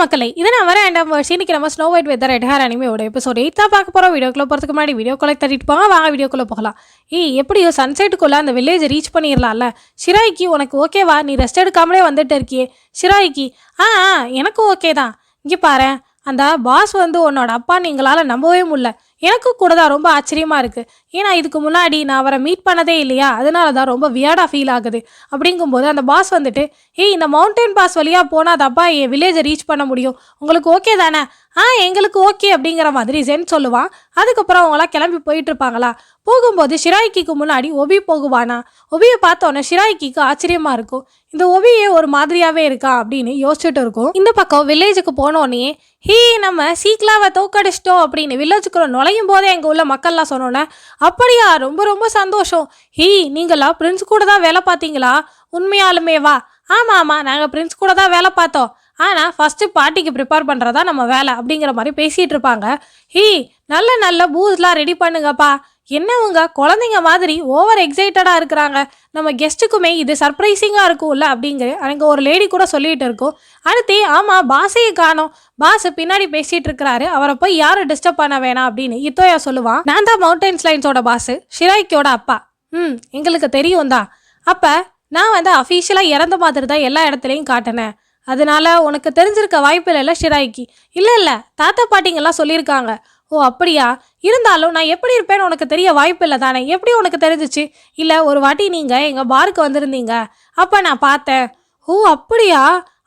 மக்களை மக்களே இது நான் வரேன் அண்ட் வருஷம் இன்னைக்கு நம்ம snow white weather red anime அனிமையோட episode eight தான் பார்க்க போகிறோம் வீடியோக்குள்ள போகிறதுக்கு முன்னாடி வீடியோக்குள்ள தட்டிட்டு போங்க வாங்க வீடியோக்குள்ள போகலாம். ஏய் எப்படியோ சன்செட்டுக்குள்ளே அந்த வில்லேஜ் ரீச் பண்ணிடலாம்ல? ஷிராய்க்கு உனக்கு ஓகேவா நீ ரெஸ்ட் எடுக்காமலே வந்துட்டு இருக்கியே. ஷிராய்க்கு ஆ ஆ, எனக்கும் ஓகே தான். இங்கே பாரு அந்த பாஸ் வந்து உன்னோட அப்பா நீங்களால் நம்பவே முடியல. எனக்கும் கூட தான் ரொம்ப ஆச்சரியமாக இருக்குது ஏன்னா இதுக்கு முன்னாடி நான் அவரை மீட் பண்ணதே இல்லையா? அதனால தான் ரொம்ப வியர்டாக ஃபீல் ஆகுது. அப்படிங்கும்போது அந்த பாஸ் வந்துட்டு ஏய் இந்த மவுண்டைன் பாஸ் வழியாக போனால் தப்பா? என் வில்லேஜை ரீச் பண்ண முடியும். உங்களுக்கு ஓகே தானே? ஆ எங்களுக்கு ஓகே அப்படிங்கிற மாதிரி ஜென் சொல்லுவான் அதுக்கப்புறம் அவங்களாம் கிளம்பி போயிட்டு இருப்பாங்களா போகும்போது ஷிராய்க்கிக்கு முன்னாடி ஒபி போகுவானா? ஒபியை பார்த்தோன்னே ஷிராய்க்கிக்கு ஆச்சரியமா இருக்கும். இந்த ஒபியே ஒரு மாதிரியாவே இருக்கா அப்படின்னு யோசிச்சுட்டு இருக்கும். இந்த பக்கம் வில்லேஜுக்கு போனோடனே ஹீ நம்ம சீக்லாவை தோக்கடிச்சிட்டோம் அப்படின்னு வில்லேஜுக்குள்ள நுழையும் போதே எங்கள் உள்ள மக்கள்லாம் சொன்னோன்னே அப்படியா ரொம்ப ரொம்ப சந்தோஷம். ஹீ நீங்களா பிரின்ஸ் கூட தான் வேலை பார்த்தீங்களா? உண்மையாலுமே வா. ஆமாம் ஆமாம் நாங்கள் பிரின்ஸ் கூட தான் வேலை பார்த்தோம். ஆனால் ஃபஸ்ட்டு பார்ட்டிக்கு ப்ரிப்பேர் பண்ணுறதா நம்ம வேலை அப்படிங்கிற மாதிரி பேசிகிட்டு இருப்பாங்க. ஹீ நல்ல நல்ல பூஸ்லாம் ரெடி பண்ணுங்கப்பா. என்னவங்க? குழந்தைங்க மாதிரி ஓவர் எக்ஸைட்டடாக இருக்கிறாங்க. நம்ம கெஸ்ட்டுக்குமே இது சர்ப்ரைசிங்காக இருக்கும்ல அப்படிங்கிற அங்கே ஒரு லேடி கூட சொல்லிகிட்டு இருக்கோம். அடுத்து ஆமாம் பாசையை காணோம். பாஸ் பின்னாடி பேசிகிட்டு இருக்கிறாரு. அவரை போய் யாரும் டிஸ்டர்ப் பண்ண வேணாம் அப்படின்னு இத்தோயா சொல்லுவான். நான் தான் மவுண்டைன்ஸ் லைன்ஸோட பாஸு ஷிராய்க்கியோட அப்பா. ம் எங்களுக்கு தெரியும் தான் அப்போ நான் வந்து அஃபீஷியலாக இறந்த மாதிரி தான் எல்லா இடத்துலையும் காட்டினேன். அதனால உனக்கு தெரிஞ்சிருக்க வாய்ப்பு இல்லைல்ல ஷிராய்க்கு இல்லை இல்லை தாத்தா பாட்டிங்கெல்லாம் சொல்லியிருக்காங்க. ஓ அப்படியா? இருந்தாலும் நான் எப்படி இருப்பேன்னு உனக்கு தெரிய வாய்ப்பு இல்லை தானே? எப்படி உனக்கு தெரிஞ்சிச்சு? இல்லை ஒரு வாட்டி நீங்கள் எங்கள் பாருக்கு வந்திருந்தீங்க. அப்போ நான் பார்த்தேன். ஓ அப்படியா?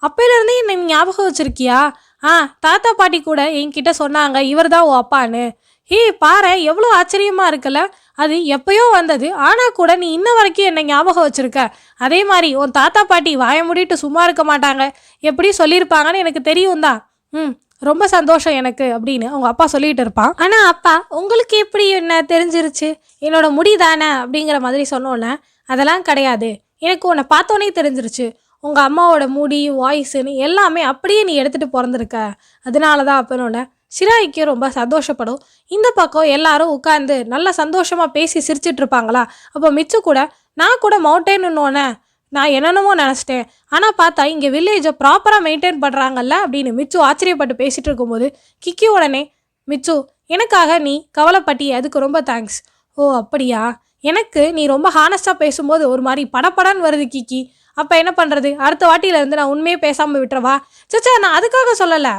அப்போலேருந்தே என்னை ஞாபகம் வச்சிருக்கியா? ஆ தாத்தா பாட்டி கூட என்கிட்ட சொன்னாங்க இவர் தான் ஓ அப்பான்னு. ஹே பாரு எவ்வளோ ஆச்சரியமாக இருக்குல்ல? அது எப்பயோ வந்தது. ஆனால் கூட நீ இன்ன வரைக்கும் என்னை ஞாபகம் வச்சுருக்க. அதே மாதிரி உன் தாத்தா பாட்டி வாய மூடிட்டு சும்மா இருக்க மாட்டாங்க. எப்படி சொல்லியிருப்பாங்கன்னு எனக்கு தெரியும் தான் ம் ரொம்ப சந்தோஷம் எனக்கு அப்படின்னு அவங்க அப்பா சொல்லிகிட்டு இருப்பான். ஆனால் அப்பா உங்களுக்கு எப்படி என்ன தெரிஞ்சிருச்சு? என்னோட முடி தானே அப்படிங்கிற மாதிரி சொன்னோன்னே அதெல்லாம் கிடையாது. எனக்கு உன்னை பார்த்தோன்னே தெரிஞ்சிருச்சு. உங்கள் அம்மாவோட முடி வாய்ஸுன்னு எல்லாமே அப்படியே நீ எடுத்துகிட்டு பிறந்திருக்க. அதனால தான் அப்பனோட சிராய்க்கு ரொம்ப சந்தோஷப்படும். இந்த பக்கம் எல்லாரும் உட்காந்து நல்லா சந்தோஷமாக பேசி சிரிச்சிட்டு இருப்பாங்களா அப்போ மிச்சு கூட நான் கூட மவுண்டேன்னு நான் என்னென்னமோ நினச்சிட்டேன். ஆனால் பார்த்தா இங்கே வில்லேஜை ப்ராப்பராக மெயின்டைன் பண்ணுறாங்கல்ல அப்படின்னு மிச்சு ஆச்சரியப்பட்டு பேசிகிட்டு இருக்கும்போது கிக்கி உடனே மிச்சு எனக்காக நீ கவலைப்பட்டிய அதுக்கு ரொம்ப தேங்க்ஸ் ஓ அப்படியா? எனக்கு நீ ரொம்ப ஹானஸ்ட்டாக பேசும்போது ஒரு மாதிரி படப்படன்னு வருது கிக்கி. அப்போ என்ன பண்ணுறது அடுத்த வாட்டியிலேருந்து நான் உண்மையே பேசாமல் விட்டுறவா? சச்சா நான் அதுக்காக சொல்லலை.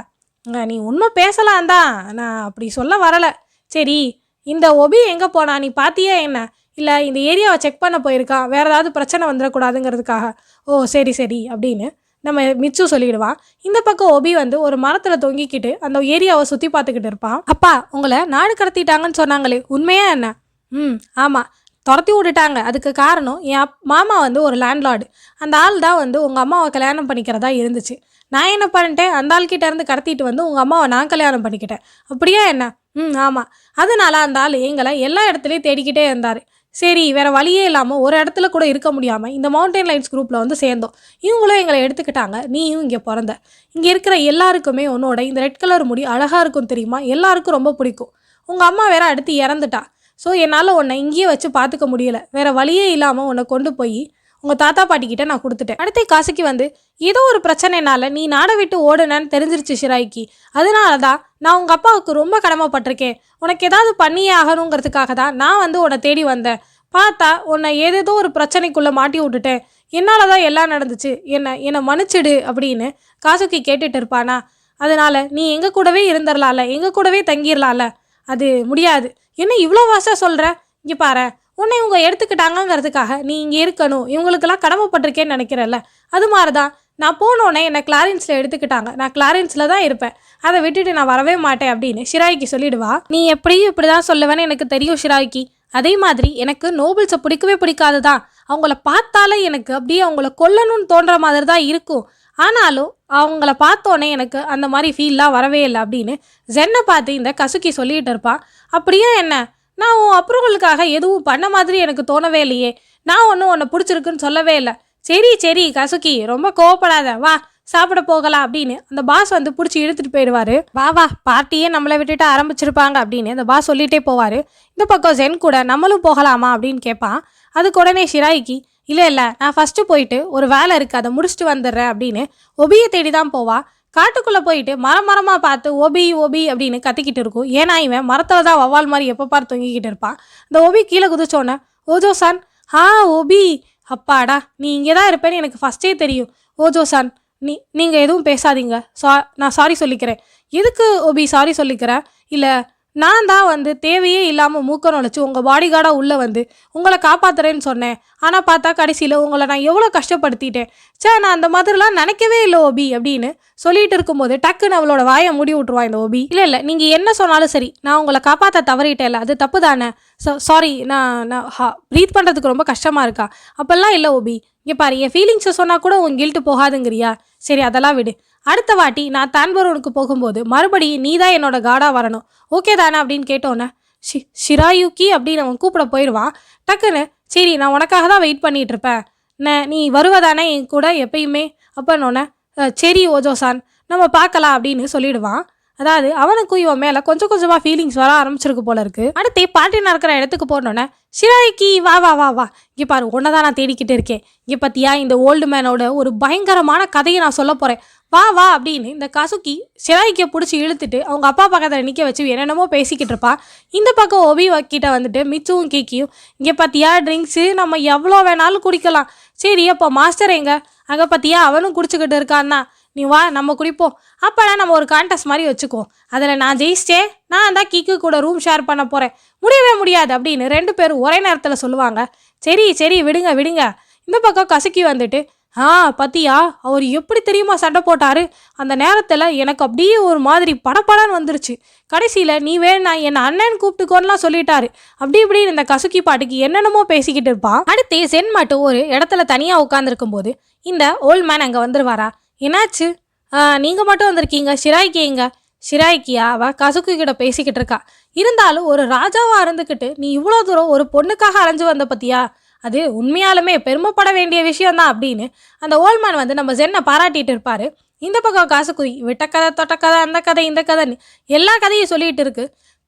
நீ உண்மை பேசலாம் தான். நான் அப்படி சொல்ல வரலை. சரி இந்த ஒபி எங்கே போனா? நீ பார்த்தியே என்ன? இல்லை இந்த ஏரியாவை செக் பண்ண போயிருக்கான் வேறு ஏதாவது பிரச்சனை வந்துடக்கூடாதுங்கிறதுக்காக. ஓ சரி சரி அப்படின்னு நம்ம மிச்சு சொல்லிடுவான் இந்த பக்கம் ஒபி வந்து ஒரு மரத்தில் தொங்கிக்கிட்டு அந்த ஏரியாவை சுற்றி பார்த்துக்கிட்டு இருப்பான் அப்பா உங்களை நாடு கடத்திட்டாங்கன்னு சொன்னாங்களே உண்மையா என்ன? ம் ஆமாம் துரத்தி விட்டுட்டாங்க. அதுக்கு காரணம் என் அப் மாமா வந்து ஒரு லேண்ட்லார்டு அந்த ஆள் தான் வந்து உங்கள் அம்மாவை கல்யாணம் பண்ணிக்கிறதா இருந்துச்சு. நான் என்ன பண்ணிட்டேன்? அந்த ஆள்கிட்ட இருந்து கடத்திட்டு வந்து உங்கள் அம்மாவை நான் கல்யாணம் பண்ணிக்கிட்டேன். அப்படியா என்ன? ம் ஆமாம் அதனால அந்த ஆள் எங்களை எல்லா இடத்துலையும் தேடிக்கிட்டே இருந்தார். சரி வேறு வழியே இல்லாமல் ஒரு இடத்துல கூட இருக்க முடியாமல் இந்த மவுண்டைன் லைன்ஸ் குரூப்பில் வந்து சேர்ந்தோம். இவங்களும் எங்களை எடுத்துக்கிட்டாங்க. நீயும் இங்கே பிறந்த. இங்கே இருக்கிற எல்லாருக்குமே உன்னோட இந்த ரெட் கலர் முடி அழகாக இருக்கும் தெரியுமா? எல்லாருக்கும் ரொம்ப பிடிக்கும். உங்கள் அம்மா வேற அடுத்து இறந்துட்டா. ஸோ என்னால் உன்னை இங்கேயே வச்சு பார்த்துக்க முடியல. வேறு வழியே இல்லாமல் உன்னை கொண்டு போய் உங்கள் தாத்தா பாட்டிக்கிட்ட நான் கொடுத்துட்டேன். அடுத்த காசுக்கு வந்து ஏதோ ஒரு பிரச்சனைனால நீ நாடை விட்டு ஓடுனன்னு தெரிஞ்சிருச்சு ஷிராய்க்கு அதனால தான் நான் உங்கள் அப்பாவுக்கு ரொம்ப கடமைப்பட்டிருக்கேன். உனக்கு ஏதாவது பண்ணியே ஆகணுங்கிறதுக்காக தான் நான் வந்து உன்னை தேடி வந்தேன். பார்த்தா உன்னை ஏதேதோ ஒரு பிரச்சனைக்குள்ளே மாட்டி விட்டுட்டேன். என்னால் தான் எல்லாம் நடந்துச்சு? என்ன என்னை மன்னிச்சிடு அப்படின்னு காசுக்கு கேட்டுட்டு இருப்பானா? அதனால் நீ எங்கள் கூடவே இருந்துடலாம்ல எங்கள் கூடவே தங்கிடலாம்ல அது முடியாது. என்ன இவ்வளோ வாசா சொல்கிற இங்கே பாரு உன்னை இவங்க எடுத்துக்கிட்டாங்கங்கிறதுக்காக நீ இங்கே இருக்கணும். இவங்களுக்கெல்லாம் கடமைப்பட்டிருக்கேன்னு நினைக்கிறல்ல. அது மாதிரி தான் நான் போனோடனே என்னை கிளாரன்ஸில் எடுத்துக்கிட்டாங்க. நான் கிளாரன்ஸில் தான் இருப்பேன். அதை விட்டுட்டு நான் வரவே மாட்டேன் அப்படின்னு ஷிராய்க்கு சொல்லிடுவா. நீ எப்படியும் இப்படி தான் சொல்லுவேன்னு எனக்கு தெரியும் ஷிராய்க்கு. அதே மாதிரி எனக்கு நோபல்ஸை பிடிக்கவே பிடிக்காது தான் அவங்கள பார்த்தாலே எனக்கு அப்படியே அவங்கள கொல்லணும்னு தோன்ற மாதிரி தான் இருக்கும். ஆனாலும் அவங்கள பார்த்தோன்னே எனக்கு அந்த மாதிரி ஃபீல்லாம் வரவே இல்லை அப்படின்னு ஜென்னை பார்த்து இந்த கசுக்கி சொல்லிகிட்டு இருப்பான் அப்படியே என்ன? நான் உன் அப்ரூவலுக்காக எதுவும் பண்ண மாதிரி எனக்கு தோணவே இல்லையே. நான் ஒன்றும் உன்னை பிடிச்சிருக்குன்னு சொல்லவே இல்லை. சரி சரி கசுக்கி ரொம்ப கோவப்படாத. வா சாப்பிட போகலாம் அப்படின்னு அந்த பாஸ் வந்து பிடிச்சி இழுத்துட்டு போயிடுவாரு. வா வா பார்ட்டியே நம்மளை விட்டுட்டு ஆரம்பிச்சிருப்பாங்க அப்படின்னு அந்த பாஸ் சொல்லிட்டே போவார். இந்த பக்கம் ஜென் கூட நம்மளும் போகலாமா அப்படின்னு கேட்பான் அதுக்கு உடனே ஷிராய்க்கு இல்லை இல்லை நான் ஃபஸ்ட்டு போயிட்டு ஒரு வேலை இருக்குது அதை முடிச்சுட்டு வந்துடுறேன் அப்படின்னு ஒபியை தேடி தான் போவா. காட்டுக்குள்ளே போயிட்டு மரம் மரமாக பார்த்து ஒபி ஒபி அப்படின்னு கத்திக்கிட்டு இருக்கும். ஏன்னா இவன் மரத்தில் தான் வவ்வால் மாதிரி எப்போ பார் தொங்கிக்கிட்டு இருப்பான். இந்த ஒபி கீழே குதிச்சோன்னே ஓஜோ சான் ஆ ஒபி அப்பாடா நீ இங்கே தான் இருப்பேன்னு எனக்கு ஃபஸ்ட்டே தெரியும். ஓஜோ சான் நீ நீங்கள் எதுவும் பேசாதீங்க. சா நான் சாரி சொல்லிக்கிறேன். எதுக்கு ஒபி சாரி சொல்லிக்கிறேன் இல்லை நான் தான் வந்து தேவையே இல்லாமல் மூக்க நுழைச்சி உங்கள் பாடிகார்டாக உள்ளே வந்து உங்களை காப்பாற்றுறேன்னு சொன்னேன். ஆனால் பார்த்தா கடைசியில் உங்களை நான் எவ்வளோ கஷ்டப்படுத்திட்டேன். சே நான் அந்த மாதிரிலாம் நினைக்கவே இல்லை ஓபி அப்படின்னு சொல்லிட்டு இருக்கும்போது டக்குன்னு அவளோட வாயை மூடி விட்டுருவா இந்த ஓபி. இல்லை இல்லை நீங்கள் என்ன சொன்னாலும் சரி நான் உங்களை காப்பாற்ற தவறிட்டேன்ல அது தப்பு தானே. ஸோ சாரி நான் நான் ஹா ப்ரீத் பண்ணுறதுக்கு ரொம்ப கஷ்டமாக இருக்கா? அப்போல்லாம் இல்லை ஓபி. இங்கே பாரு என் ஃபீலிங்ஸை சொன்னால் கூட உன் கில்ட்டு போகாதுங்கிறியா? சரி அதெல்லாம் விடு. அடுத்த வாட்டி நான் தான்பரூனுக்கு போகும்போது மறுபடியும் நீ தான் என்னோட காடாக வரணும். ஓகே தானே அப்படின்னு கேட்டோன்னே ஷி ஷிராயுக்கி அப்படின்னு அவன் கூப்பிட போயிடுவான் டக்குன்னு சரி நான் உனக்காக தான் வெயிட் பண்ணிகிட்டு இருப்பேன். நீ வருவதானே என் கூட எப்பயுமே? அப்பன்னொன்னே சரி ஓஜோசான் நம்ம பார்க்கலாம் அப்படின்னு சொல்லிடுவான். அதாவது அவனுக்கும் இவன் மேலே கொஞ்சம் கொஞ்சமாக ஃபீலிங்ஸ் வர ஆரம்பிச்சிருக்கு போல இருக்கு. அடுத்து பாட்டி நடக்கிற இடத்துக்கு போனோன்னே ஷிராய்க்கு வா வா வா வா. இங்கே பாரு உன்னை தான் நான் தேடிக்கிட்டு இருக்கேன். இங்கே பார்த்தியா இந்த ஓல்டு மேனோட ஒரு பயங்கரமான கதையை நான் சொல்ல போகிறேன் வா வா அப்படின்னு இந்த கசுக்கி ஷிராய்க்கை பிடிச்சி இழுத்துட்டு அவங்க அப்பா பக்கத்தில் நிற்க வச்சு என்னென்னமோ பேசிக்கிட்டு இருப்பா. இந்த பக்கம் ஒபி கிட்ட வந்துட்டு மிச்சுவும் கீக்கியும் இங்கே பார்த்தியா ட்ரிங்க்ஸு நம்ம எவ்வளோ வேணாலும் குடிக்கலாம். சரி அப்போ மாஸ்டர் எங்க? அங்கே பார்த்தியா அவனும் குடிச்சுக்கிட்டு இருக்கான்னா? நீ வா நம்ம குடிப்போம். அப்போலாம் நம்ம ஒரு கான்டெஸ்ட் மாதிரி வச்சுக்குவோம். அதில் நான் ஜெயிச்சிட்டேன். நான் தான் கீக்கு கூட ரூம் ஷேர் பண்ண போகிறேன் முடியவே முடியாது அப்படின்னு ரெண்டு பேரும் ஒரே நேரத்தில் சொல்லுவாங்க. சரி சரி விடுங்க விடுங்க. இந்த பக்கம் கசுக்கி வந்துட்டு ஆ பத்தியா? அவர் எப்படி தெரியுமா சண்டை போட்டாரு? அந்த நேரத்தில் எனக்கு அப்படியே ஒரு மாதிரி படபடன்னு வந்துருச்சு. கடைசியில் நீ வேணா என் அண்ணன் கூப்பிட்டுக்கோன்னுலாம் சொல்லிட்டாரு. அப்படி இப்படின்னு இந்த கசுக்கி பாட்டுக்கு என்னென்னமோ பேசிக்கிட்டு இருப்பான். அடுத்து சென் மட்டும் ஒரு இடத்துல தனியாக உட்காந்துருக்கும் போது இந்த ஓல்ட் மேன் அங்கே வந்துருவாரா? என்னாச்சு? நீங்கள் மட்டும் வந்திருக்கீங்க. ஷிராய்க்கு எங்க? ஷிராய்க்கியா அவ கசுக்கு கிட்ட பேசிக்கிட்டு இருக்கா. இருந்தாலும் ஒரு ராஜாவாக இருந்துக்கிட்டு நீ இவ்வளோ தூரம் ஒரு பொண்ணுக்காக அலைஞ்சு வந்த பத்தியா? அது உண்மையாலுமே பெருமைப்பட வேண்டிய விஷயந்தான் அப்படின்னு அந்த ஓல்மேன் வந்து நம்ம ஜென்னை பாராட்டிட்டு இருப்பார். இந்த பக்கம் காசு குதி விட்டக்கதை தொட்டக்கதை அந்த கதை இந்த கதைன்னு எல்லா கதையும் சொல்லிகிட்டு இருக்கு.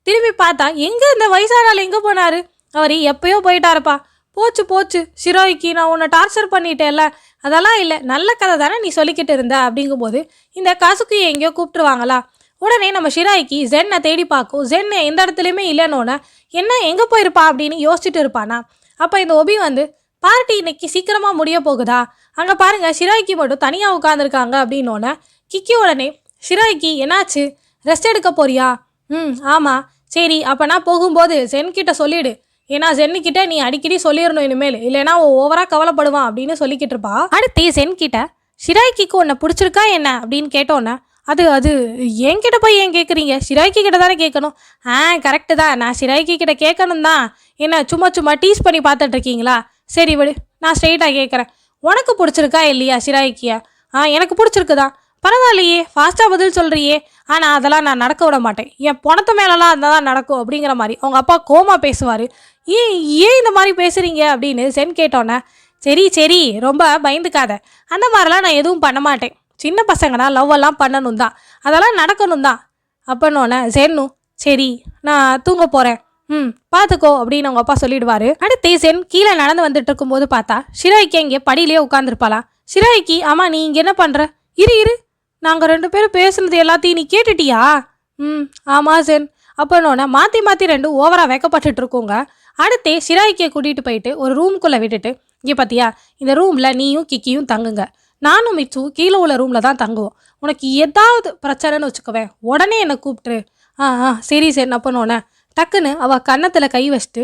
திரும்பி பார்த்தா எங்கே இந்த வயசானால் எங்கே போனார்? அவர் எப்பயோ போயிட்டாருப்பா. போச்சு போச்சு ஷிரோய்க்கு நான் உன்னை டார்ச்சர் பண்ணிட்டேன்ல. அதெல்லாம் இல்லை நல்ல கதை தானே நீ சொல்லிக்கிட்டு இருந்த அப்படிங்கும்போது இந்த காசுக்கு எங்கேயோ கூப்பிட்டுருவாங்களா? உடனே நம்ம ஷிராய்க்கு ஜென்னை தேடி பார்க்கும். ஜென்னை எந்த இடத்துலையுமே இல்லைன்னொன்னே என்ன எங்கே போயிருப்பா? அப்படின்னு யோசிச்சுட்டு இருப்பானா. அப்போ இந்த ஒபி வந்து பார்ட்டி இன்னைக்கு சீக்கிரமாக முடிய போகுதா? அங்கே பாருங்கள் ஷிராய்க்கு மட்டும் தனியாக உட்காந்துருக்காங்க அப்படின்னோடனே கிக்கி உடனே ஷிராய்க்கு என்னாச்சு? ரெஸ்ட் எடுக்க போறியா? ம் ஆமாம் சரி அப்போ நான் போகும்போது சென்கிட்ட சொல்லிடு. ஏன்னா ஜென்னிக்கிட்ட நீ அடிக்கடி சொல்லிடணும் இனிமேல். இல்லைன்னா ஓவராக கவலைப்படுவான். அப்படின்னு சொல்லிக்கிட்டு இருப்பா. அடுத்து சென்கிட்ட ஷிராய்க்கிக்கு உன்னை பிடிச்சிருக்கா என்ன? அப்படின்னு கேட்டோன்னே அது அது என்கிட்ட போய் ஏன் கேட்குறீங்க சிராய்க்கு கிட்ட தானே கேட்கணும் ஆ கரெக்டு தான். நான் சிராய்க்கு கிட்ட கேட்கணும் தான் என்ன சும்மா சும்மா டீஸ் பண்ணி பார்த்துட்டு இருக்கீங்களா? சரி விடு நான் ஸ்ட்ரெயிட்டாக கேட்குறேன் உனக்கு பிடிச்சிருக்கா இல்லையா ஷிராய்க்கியா ஆ எனக்கு பிடிச்சிருக்குதா பரவாயில்லையே ஃபாஸ்ட்டாக பதில் சொல்கிறியே ஆனால் அதெல்லாம் நான் நடக்க விட மாட்டேன். என் பணத்து மேலெலாம் இருந்தால் தான் நடக்கும் அப்படிங்கிற மாதிரி. அவங்க அப்பா கோமா பேசுவார். ஏன் ஏன் இந்த மாதிரி பேசுகிறீங்க அப்படின்னு சென் கேட்டோன்னே சரி சரி ரொம்ப பயந்துக்காத. அந்த மாதிரிலாம் நான் எதுவும் பண்ண மாட்டேன். சின்ன பசங்கனா லவ் எல்லாம் பண்ணணும் தான் அதெல்லாம் நடக்கணும் தான் அப்படின்னோடனே சென்னும் சரி நான் தூங்க போகிறேன் ம் பார்த்துக்கோ அப்படின்னு அவங்க அப்பா சொல்லிடுவாரு. அடுத்து சென் கீழே நடந்து வந்துட்டு இருக்கும்போது பார்த்தா ஷிராய்க்கு இங்கே படியிலேயே உட்காந்துருப்பாளாம் ஷிராய்க்கு ஆமாம் நீ இங்கே என்ன பண்ணுற இரு இரு நாங்கள் ரெண்டு பேரும் பேசுனது எல்லாத்தையும் நீ கேட்டுட்டியா? ம் ஆமாம் சென். அப்போனோடனே மாற்றி மாற்றி ரெண்டு ஓவராக வைக்கப்பட்டுட்டு இருக்கோங்க. அடுத்தே ஷிராய்க்கியை கூட்டிகிட்டு போயிட்டு ஒரு ரூம்குள்ளே விட்டுட்டு இங்கே பார்த்தியா இந்த ரூமில் நீயும் கிக்கியும் தங்குங்க. நானும் மிச்சு கீழே உள்ள ரூமில் தான் தங்குவோம். உனக்கு ஏதாவது பிரச்சனைன்னு வச்சுக்கவேன் உடனே என்னை கூப்பிட்டுரு. ஆ ஆ சரி சரி அப்பனோடனே டக்குன்னு அவள் கன்னத்தில் கை வச்சுட்டு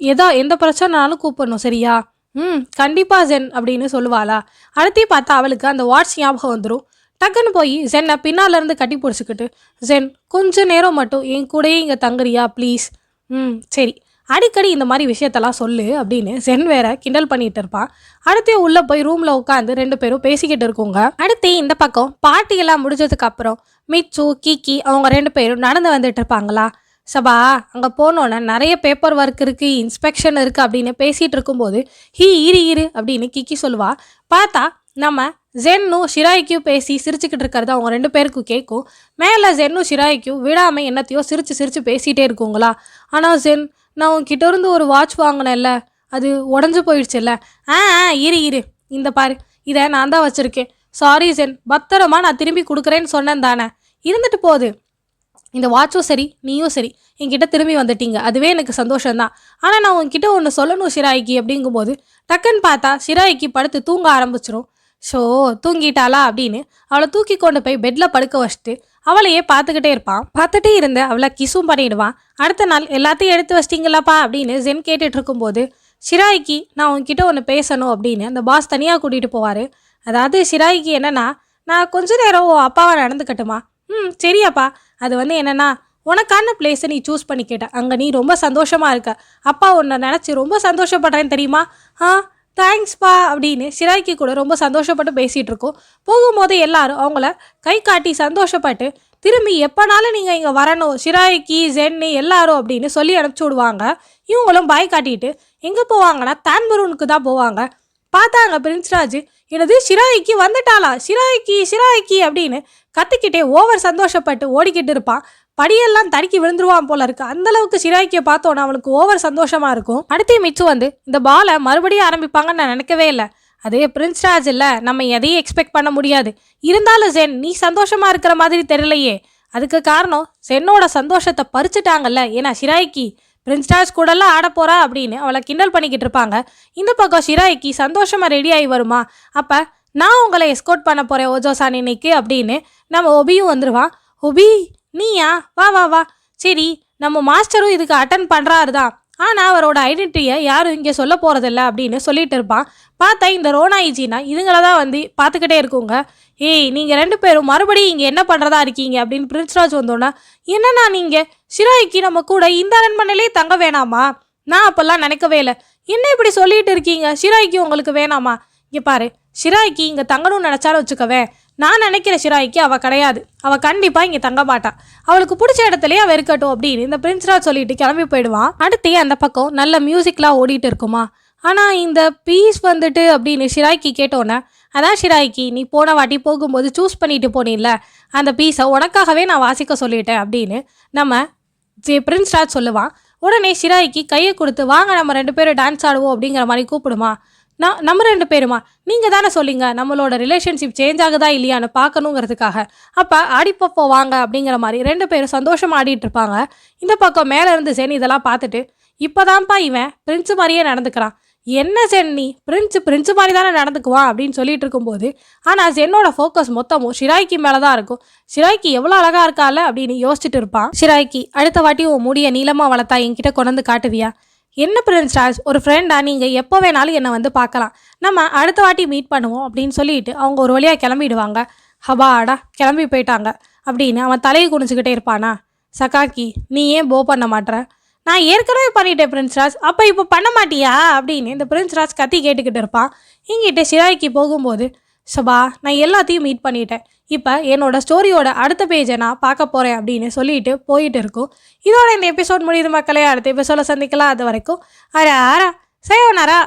ஏதோ எந்த பிரச்சனைனாலும் கூப்பிடணும் சரியா? ம் கண்டிப்பாக ஜென் அப்படின்னு சொல்லுவாளா. அடுத்தையும் பார்த்தா அவளுக்கு அந்த வாட்ச் ஞாபகம் வந்துடும் டக்குன்னு போய் ஜென்னை பின்னாலேருந்து கட்டி பிடிச்சிக்கிட்டு ஜென் கொஞ்ச நேரம் மட்டும் என் கூடயே இங்கே தங்குறியா ப்ளீஸ் ம் சரி. அடிக்கடி இந்த மாதிரி விஷயத்தெல்லாம் சொல்லு அப்படின்னு ஜென் வேற கிண்டல் பண்ணிட்டு இருப்பான் அடுத்து உள்ளே போய் ரூமில் உட்காந்து ரெண்டு பேரும் பேசிக்கிட்டு இருக்கோங்க. அடுத்து இந்த பக்கம் பாட்டி எல்லாம் முடிஞ்சதுக்கு அப்புறம் மிச்சு கீக்கி அவங்க ரெண்டு பேரும் நடந்து வந்துட்டு இருப்பாங்களா? சபா அங்கே போனோன்னே நிறைய பேப்பர் ஒர்க் இருக்குது இன்ஸ்பெக்ஷன் இருக்குது அப்படின்னு பேசிகிட்டு இருக்கும்போது ஹீ இரு இரு அப்படின்னு கிக்கி சொல்லுவா. பார்த்தா நம்ம ஜென்னும் ஷிராய்க்கும் பேசி சிரிச்சுக்கிட்டு இருக்கிறது அவங்க ரெண்டு பேருக்கும் கேட்கும். மேலே ஜென்னும் ஷிராய்க்கும் விடாமல் என்னத்தையோ சிரித்து சிரித்து பேசிகிட்டே இருக்குங்களா? ஆனால் ஜென் நான் உன்கிட்ட இருந்து ஒரு வாட்ச் வாங்கினேன்ல அது உடஞ்சு போயிடுச்சுல்ல. ஆ ஆ இரு இரு. இந்த பாரு. இதை நான் தான் வச்சுருக்கேன். சாரி சென் பத்திரமா நான் திரும்பி கொடுக்குறேன்னு சொன்னேன் தானே. இருந்துட்டு போகுது. இந்த வாட்சும் சரி நீயும் சரி. என்கிட்ட திரும்பி வந்துட்டீங்க. அதுவே எனக்கு சந்தோஷம்தான். ஆனால் நான் உன்கிட்ட ஒன்று சொல்லணும் ஷிராய்க்கு அப்படிங்கும்போது டக்குன்னு பார்த்தா ஷிராய்க்கு படுத்து தூங்க ஆரம்பிச்சிரும். ஷோ தூங்கிட்டாளா அப்படின்னு அவளை தூக்கி கொண்டு போய் பெட்டில் படுக்க வச்சுட்டு அவளையே பார்த்துக்கிட்டே இருப்பான். பார்த்துட்டே இருந்து அவளை கிசும் பண்ணிடுவான். அடுத்த நாள் எல்லாத்தையும் எடுத்து வச்சிட்டிங்களாப்பா? அப்படின்னு ஜென் கேட்டுட்டு இருக்கும்போது ஷிராய்க்கு நான் உன்கிட்ட ஒன்று பேசணும் அப்படின்னு அந்த பாஸ் தனியாக கூட்டிகிட்டு போவார். அதாவது ஷிராய்க்கு என்னென்னா நான் கொஞ்ச நேரம் உன் அப்பாவை நடந்துக்கட்டுமா? ம் சரியாப்பா. அது வந்து என்னன்னா உனக்கான பிளேஸை நீ சூஸ் பண்ணி கேட்ட. அங்கே நீ ரொம்ப சந்தோஷமாக இருக்க. அப்பா உன்னை நினச்சி ரொம்ப சந்தோஷப்படுறேன் தெரியுமா? ஆ தேங்க்ஸ்பா அப்படின்னு சிராய்க்கு கூட ரொம்ப சந்தோஷப்பட்டு பேசிகிட்டு இருக்கோம் போகும்போது எல்லாரும் அவங்கள கை காட்டி சந்தோஷப்பட்டு திரும்பி எப்போனாலும் நீங்கள் இங்கே வரணும் சிராய்க்கு ஜென்னு எல்லாரும் அப்படின்னு சொல்லி அனுப்பிச்சி விடுவாங்க. இவங்களும் பாய் காட்டிட்டு எங்கே போவாங்கன்னா தான்பரூனுக்கு தான் போவாங்க. பார்த்தாங்க பிரின்ஸ்ராஜ் எனது சிராய்க்கு வந்துட்டாளா? சிராய்க்கு சிராய்க்கு அப்படின்னு கத்திக்கிட்டே ஓவர் சந்தோஷப்பட்டு ஓடிக்கிட்டு இருப்பான். படியெல்லாம் தடுக்கி விழுந்துருவான் போல இருக்கு. அந்த அளவுக்கு ஷிராய்க்கியை பார்த்தோன்னா அவனுக்கு ஓவர் சந்தோஷமா இருக்கும். அடுத்து மிச்சு வந்து இந்த பாலை மறுபடியும் ஆரம்பிப்பாங்கன்னு நான் நினைக்கவே இல்லை. அதே பிரின்ஸ்ராஜ் இல்லை நம்ம எதையும் எக்ஸ்பெக்ட் பண்ண முடியாது. இருந்தாலும் சென் நீ சந்தோஷமா இருக்கிற மாதிரி தெரியலையே. அதுக்கு காரணம் சென்னோட சந்தோஷத்தை பறிச்சுட்டாங்கல்ல ஏன்னா ஷிராய்க்கு பிரின்ஸ்டாஸ் கூடலாம் ஆட போறா அப்படின்னு அவளை கிண்டல் பண்ணிக்கிட்டு இருப்பாங்க. இந்த பக்கம் ஷிராய்க்கு சந்தோஷமாக ரெடி ஆகி வருமா? அப்போ நான் உங்களை எஸ்கோட் பண்ண போகிறேன் ஓஜோசான் இன்னைக்கு அப்படின்னு நம்ம ஒபியும் வந்துடுவான் ஒபி நீயா? வா வா வா. சரி நம்ம மாஸ்டரும் இதுக்கு அட்டன் பண்ணுறாரு தான் ஆனால் அவரோட ஐடென்டிட்டியை யாரும் இங்கே சொல்ல போகிறதில்ல அப்படின்னு சொல்லிட்டு இருப்பான். பார்த்தா இந்த ரோனாயிஜினா இதுங்கள தான் வந்து பார்த்துக்கிட்டே இருக்குங்க. ஏய் நீங்கள் ரெண்டு பேரும் மறுபடியும் இங்கே என்ன பண்ணுறதா இருக்கீங்க அப்படின்னு பிரின்ஸ்ராஜ் வந்தோன்னா என்னண்ணா நீங்கள் ஷிராய்க்கு நம்ம கூட இந்த அரண்மனையிலே தங்க வேணாமா? நான் அப்போல்லாம் நினைக்கவே இல்லை. என்ன இப்படி சொல்லிட்டு இருக்கீங்க? ஷிராய்க்கு உங்களுக்கு வேணாமா? இங்கே பாரு ஷிராய்க்கு இங்கே தங்கணும்னு நினச்சாலும் வச்சுக்கவேன். நான் நினைக்கிற ஷிராய்க்கு அவள் கிடையாது. அவள் கண்டிப்பாக இங்கே தங்க மாட்டா. அவளுக்கு பிடிச்ச இடத்துலயே அவள் இருக்கட்டும் அப்படின்னு இந்த பிரின்ஸ்ராஜ் சொல்லிட்டு கிளம்பி போயிடுவான். அடுத்தே அந்த பக்கம் நல்ல மியூசிக்லாம் ஓடிட்டு இருக்குமா? ஆனால் இந்த பீஸ் வந்துட்டு அப்படின்னு ஷிராய்க்கு கேட்டோன்னே அதான் ஷிராய்க்கு நீ போன வாட்டி போகும்போது சூஸ் பண்ணிட்டு போனில்ல அந்த பீஸை உனக்காகவே நான் வாசிக்க சொல்லிட்டேன் அப்படின்னு நம்ம ஜே பிரின்ஸ்ராஜ் சொல்லுவான். உடனே ஷிராய்க்கு கையை கொடுத்து வாங்க நம்ம ரெண்டு பேரும் டான்ஸ் ஆடுவோம் அப்படிங்கிற மாதிரி கூப்பிடுமா? நான் நம்ம ரெண்டு பேருமா? நீங்கள் தானே சொல்லிங்க நம்மளோட ரிலேஷன்ஷிப் சேஞ்ச் ஆகுதா இல்லையான்னு பார்க்கணுங்கிறதுக்காக. அப்போ ஆடிப்பப்போ வாங்க அப்படிங்கிற மாதிரி ரெண்டு பேரும் சந்தோஷமாக ஆடிட்டு இருப்பாங்க. இந்த பக்கம் மேலே இருந்து சென் இதெல்லாம் பார்த்துட்டு இப்போதான்ப்பா இவன் பிரின்ஸு மாதிரியே நடந்துக்கிறான். என்ன சென் நீ? பிரின்ஸு பிரின்ஸ் மாதிரி தானே நடந்துக்குவான் அப்படின்னு சொல்லிட்டு இருக்கும்போது ஆனால் சென்னோட ஃபோக்கஸ் மொத்தமும் ஷிராய்க்கு மேலே தான் இருக்கும். ஷிராய்க்கு எவ்வளோ அழகாக இருக்கால அப்படின்னு யோசிச்சுட்டு இருப்பான். ஷிராய்க்கு அடுத்த வாட்டி உன் முடிய நீளமாக வளர்த்தா என்கிட்ட கொண்டு காட்டுவியா? என்ன பிரின்ஸ் ராஜ் ஒரு ஃப்ரெண்டா நீங்கள் எப்போ வேணாலும் என்னை வந்து பார்க்கலாம். நம்ம அடுத்த வாட்டி மீட் பண்ணுவோம் அப்படின்னு சொல்லிட்டு அவங்க ஒரு வழியாக கிளம்பிடுவாங்க. ஹபாடா கிளம்பி போயிட்டாங்க அப்படின்னு அவன் தலையை குனிஞ்சுக்கிட்டே இருப்பானா? சகாக்கி நீ ஏன் போ பண்ண மாட்டேற நான் ஏற்கனவே பண்ணிட்டேன் பிரின்ஸ் ராஜ் அப்போ இப்போ பண்ண மாட்டியா? அப்படின்னு இந்த பிரின்ஸ் ராஜ் கத்தி கேட்டுக்கிட்டு இருப்பான். இங்கிட்ட சிராய்க்கு போகும்போது சபா நான் எல்லாத்தையும் மீட் பண்ணிட்டேன். இப்போ என்னோட ஸ்டோரியோட அடுத்த பேஜை நான் பார்க்க போகிறேன் அப்படின்னு சொல்லிட்டு போயிட்டு இருக்கும். இதோட இந்த எபிசோட் முடியுது மக்களே. அடுத்த எபிசோட சந்திக்கலாம். அது வரைக்கும் அரா அரா சேவனாரா